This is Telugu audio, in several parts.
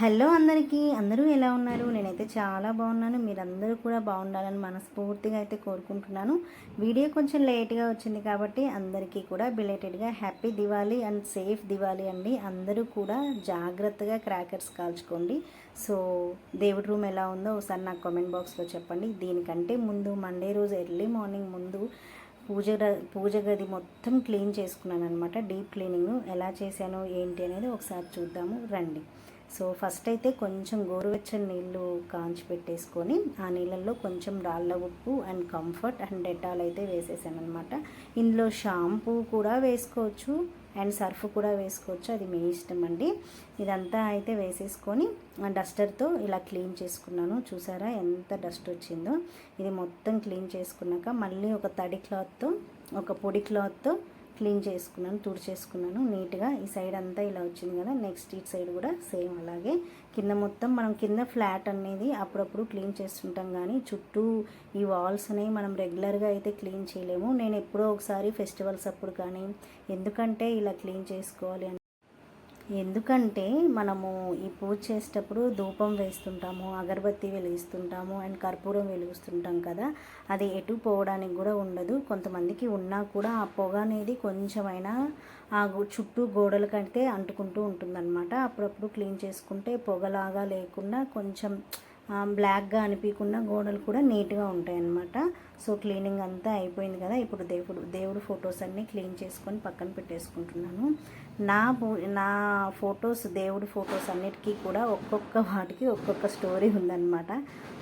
హలో అందరికీ అందరూ ఎలా ఉన్నారు? నేనైతే చాలా బాగున్నాను. మీరందరూ కూడా బాగుండాలని మనస్ఫూర్తిగా అయితే కోరుకుంటున్నాను. వీడియో కొంచెం లేట్గా వచ్చింది కాబట్టి అందరికీ కూడా బిలేటెడ్గా happy Diwali and safe Diwali అండి. అందరూ కూడా జాగ్రత్తగా క్రాకర్స్ కాల్చుకోండి. సో దేవుడి రూమ్ ఎలా ఉందో ఒకసారి నాకు కామెంట్ బాక్స్లో చెప్పండి. దీనికంటే ముందు మండే రోజు ఎర్లీ మార్నింగ్ ముందు పూజ పూజ గది మొత్తం క్లీన్ చేసుకున్నాను అనమాట డీప్ క్లీనింగ్ ఎలా చేశాను ఏంటి అనేది ఒకసారి చూద్దాము. రండి. సో ఫస్ట్ అయితే కొంచెం గోరువెచ్చని నీళ్ళు కాంచి పెట్టేసుకొని ఆ నీళ్ళల్లో కొంచెం రాళ్ళ ఉప్పు అండ్ కంఫర్ట్ అండ్ డెటాల్ అయితే వేసేసాను అనమాట ఇందులో షాంపూ కూడా వేసుకోవచ్చు అండ్ సర్ఫ్ కూడా వేసుకోవచ్చు అది మీ ఇష్టం అండి ఇదంతా అయితే వేసేసుకొని ఆ డస్టర్తో ఇలా క్లీన్ చేసుకున్నాను. చూసారా ఎంత డస్ట్ వచ్చిందో. ఇది మొత్తం క్లీన్ చేసుకున్నాక మళ్ళీ ఒక తడి క్లాత్తో ఒక పొడి క్లాత్తో క్లీన్ చేసుకున్నాను తుడిచేసుకున్నాను. నీట్గా ఈ సైడ్ అంతా ఇలా వచ్చింది కదా నెక్స్ట్ ఇటు సైడ్ కూడా సేమ్ అలాగే. కింద మొత్తం మనం కింద ఫ్లాట్ అనేది అప్పుడప్పుడు క్లీన్ చేస్తుంటాం కానీ చుట్టూ ఈ వాల్స్ అనేవి మనం రెగ్యులర్గా అయితే క్లీన్ చేయలేము. నేను ఎప్పుడో ఒకసారి ఫెస్టివల్స్ అప్పుడు కానీ ఎందుకంటే ఇలా క్లీన్ చేసుకోవాలి అని ఎందుకంటే మనము ఈ పూజ చేసేటప్పుడు ధూపం వేస్తుంటాము అగరబత్తి వెలిగిస్తుంటాము అండ్ కర్పూరం వెలిగిస్తుంటాం కదా. అది ఎటు పోవడానికి కూడా ఉండదు. కొంతమందికి ఉన్నా కూడా ఆ పొగ అనేది కొంచెమైనా ఆ గు- చుట్టూ గోడలకైతే అంటుకుంటూ ఉంటుందన్నమాట. అప్పుడప్పుడు క్లీన్ చేసుకుంటే పొగలాగా లేకుండా కొంచెం బ్లాక్గా అనిపించకుండా గోడలు కూడా నీట్గా ఉంటాయి అన్నమాట సో క్లీనింగ్ అంతా అయిపోయింది కదా. ఇప్పుడు దేవుడు దేవుడు ఫొటోస్ అన్నీ క్లీన్ చేసుకొని పక్కన పెట్టేసుకుంటున్నాను. నా నా ఫొటోస్ దేవుడి ఫొటోస్ అన్నిటికీ కూడా ఒక్కొక్క వాటికి ఒక్కొక్క స్టోరీ ఉందన్నమాట.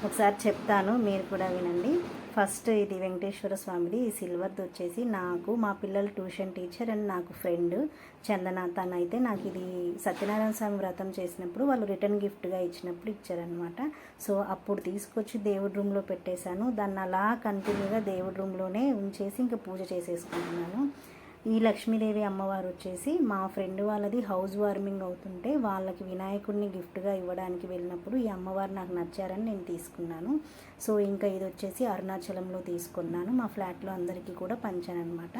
ఒకసారి చెప్తాను మీరు కూడా వినండి. ఫస్ట్ ఇది వెంకటేశ్వర స్వామిది ఈ సిల్వర్ది వచ్చేసి నాకు మా పిల్లల ట్యూషన్ టీచర్ అండ్ నాకు ఫ్రెండ్ చందన తను అయితే నాకు ఇది సత్యనారాయణ స్వామి వ్రతం చేసినప్పుడు వాళ్ళు రిటర్న్ గిఫ్ట్గా ఇచ్చినప్పుడు ఇచ్చారనమాట సో అప్పుడు తీసుకొచ్చి దేవుడి రూమ్లో పెట్టేశాను. దాన్ని అలా కంటిన్యూగా దేవుడి రూమ్లోనే ఉంచేసి ఇంకా పూజ చేసేసుకుంటున్నాను. ఈ లక్ష్మీదేవి అమ్మవారు వచ్చేసి మా ఫ్రెండ్ వాళ్ళది హౌస్ వార్మింగ్ అవుతుంటే వాళ్ళకి వినాయకుడిని గిఫ్ట్గా ఇవ్వడానికి వెళ్ళినప్పుడు ఈ అమ్మవారు నాకు నచ్చారని నేను తీసుకున్నాను. సో ఇంకా ఇది వచ్చేసి అరుణాచలంలో తీసుకున్నాను. మా ఫ్లాట్లో అందరికీ కూడా పంచాను అనమాట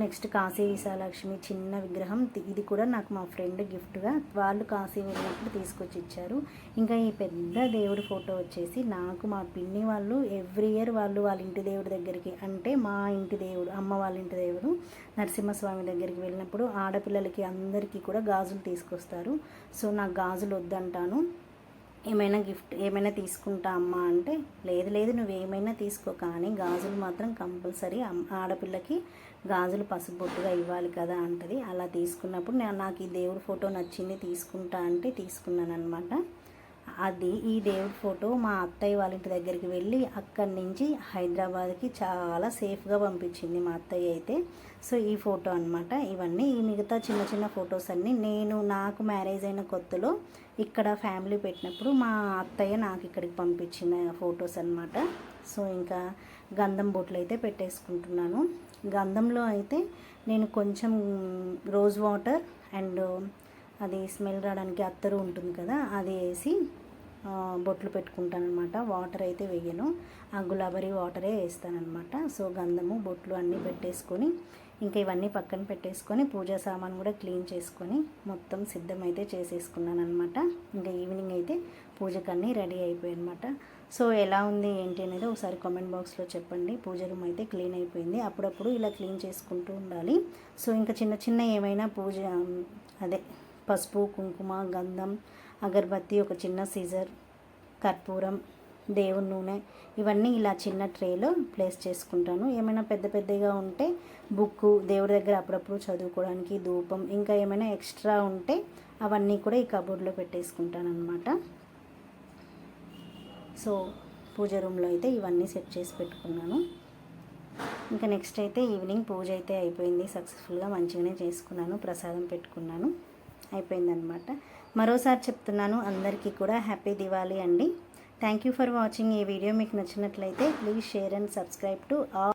నెక్స్ట్ కాశీ విశాలక్ష్మి చిన్న విగ్రహం ఇది కూడా నాకు మా ఫ్రెండ్ గిఫ్ట్గా వాళ్ళు కాశీ వెళ్ళినప్పుడు తీసుకొచ్చి ఇచ్చారు. ఇంకా ఈ పెద్ద దేవుడి ఫోటో వచ్చేసి నాకు మా పిన్ని వాళ్ళు ఎవ్రీ ఇయర్ వాళ్ళు వాళ్ళ ఇంటి దేవుడి దగ్గరికి అంటే మా ఇంటి దేవుడు అమ్మ వాళ్ళ ఇంటి దేవుడు నరసింహస్వామి దగ్గరికి వెళ్ళినప్పుడు ఆడపిల్లలకి అందరికీ కూడా గాజులు తీసుకొస్తారు. సో నాకు గాజులు వద్దంటాను. ఏమైనా గిఫ్ట్ ఏమైనా తీసుకుంటా అమ్మా అంటే లేదు లేదు నువ్వు ఏమైనా తీసుకో. కానీ గాజులు మాత్రం కంపల్సరీ ఆడపిల్లకి గాజులు పసుపొట్టుగా ఇవ్వాలి కదా అంటది. అలా తీసుకున్నప్పుడు నేను నాకు ఈ దేవుడి ఫోటో నచ్చింది తీసుకుంటా అంటే తీసుకున్నాను అనమాట అది ఈ దేవుడి ఫోటో మా అత్తయ్య వాళ్ళ ఇంటి దగ్గరికి వెళ్ళి అక్కడి నుంచి హైదరాబాద్కి చాలా సేఫ్గా పంపించింది మా అత్తయ్య అయితే. సో ఈ ఫోటో అన్నమాట. ఇవన్నీ ఈ మిగతా చిన్న చిన్న ఫొటోస్ అన్నీ నేను నాకు మ్యారేజ్ అయిన కొత్తలో ఇక్కడ ఫ్యామిలీ పెట్టినప్పుడు మా అత్తయ్య నాకు ఇక్కడికి పంపించిన ఫొటోస్ అన్నమాట. సో ఇంకా గంధం బొట్లు అయితే పెట్టేసుకుంటున్నాను. గంధంలో అయితే నేను కొంచెం రోజ్ వాటర్ అండ్ అది స్మెల్ రావడానికి అత్తరు ఉంటుంది కదా అది వేసి బొట్లు పెట్టుకుంటాను అనమాట వాటర్ అయితే వేయను. ఆ గులాబరీ వాటరే వేస్తానమాట సో గంధము బొట్లు అన్నీ పెట్టేసుకొని ఇంకా ఇవన్నీ పక్కన పెట్టేసుకొని పూజా సామాన్ కూడా క్లీన్ చేసుకొని మొత్తం సిద్ధమైతే చేసేసుకున్నాను అనమాట ఇంకా ఈవినింగ్ అయితే పూజకన్నీ రెడీ అయిపోయాయి అనమాట సో ఎలా ఉంది ఏంటి అనేది ఒకసారి కామెంట్ బాక్స్లో చెప్పండి. పూజ రూమ్ అయితే క్లీన్ అయిపోయింది. అప్పుడప్పుడు ఇలా క్లీన్ చేసుకుంటూ ఉండాలి. సో ఇంకా చిన్న చిన్న ఏమైనా పూజ అదే పసుపు కుంకుమ గంధం అగరబత్తి ఒక చిన్న సీజర్ కర్పూరం దేవుని నూనె ఇవన్నీ ఇలా చిన్న ట్రేలో ప్లేస్ చేసుకుంటాను. ఏమైనా పెద్ద పెద్దగా ఉంటే బుక్కు దేవుడి దగ్గర అప్పుడప్పుడు చదువుకోవడానికి ధూపం ఇంకా ఏమైనా ఎక్స్ట్రా ఉంటే అవన్నీ కూడా ఈ కబోర్డ్లో పెట్టేసుకుంటాను అనమాట సో పూజ రూమ్లో అయితే ఇవన్నీ సెట్ చేసి పెట్టుకున్నాను. ఇంకా నెక్స్ట్ అయితే ఈవినింగ్ పూజ అయితే అయిపోయింది. సక్సెస్ఫుల్గా మంచిగానే చేసుకున్నాను ప్రసాదం పెట్టుకున్నాను. అయిపోయిందనమాట. మరోసారి చెప్తున్నాను అందరికీ కూడా హ్యాపీ దివాళీ అండి. థ్యాంక్ యూ ఫర్ వాచింగ్ ఈ వీడియో. మీకు నచ్చినట్లయితే please share and subscribe to all